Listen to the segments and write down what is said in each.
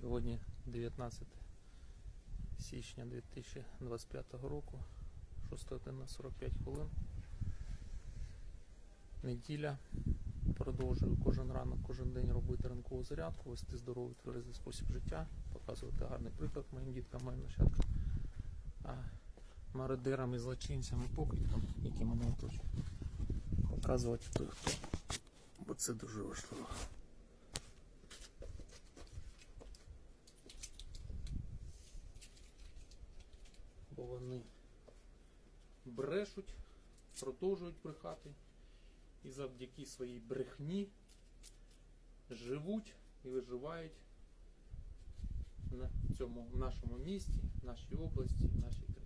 Сьогодні 19 січня 2025 року, 6 година 45 хвилин. Неділя. Продовжую кожен ранок, кожен день робити ранкову зарядку, вести здоровий тверезий спосіб життя, показувати гарний приклад моїм діткам, моїм нащадкам, а мародерам і злочинцям і покидькам, які мене оточують. Показувати хто хто. Бо це дуже важливо. бо вони брешуть, продовжують брехати і завдяки своїй брехні живуть і виживають на цьому в нашому місті, нашій області, нашій країні.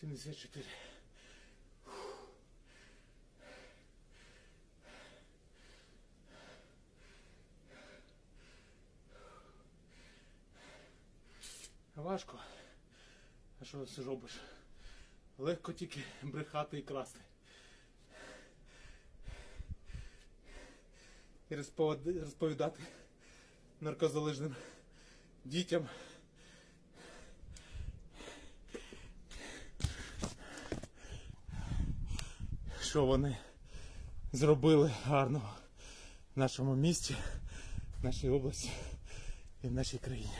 Сімдесят чотири. Важко. А що ти робиш? Легко тільки брехати і красти. І розповіда- розповідати наркозалежним дітям. Що вони зробили гарного в нашому місті, в нашій області і в нашій країні.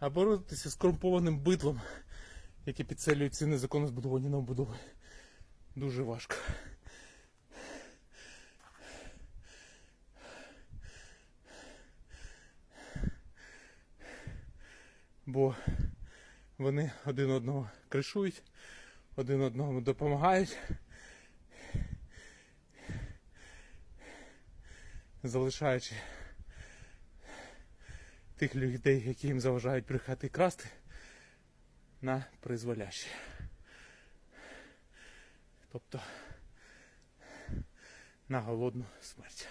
А боротися з корумпованим бидлом, яке підселюють ці незаконно збудовані новобудови, дуже важко. Бо вони один одного кришують, один одному допомагають. Залишаючи тих людей, які їм заважають брехати красти, на призволяще. Тобто на голодну смерть.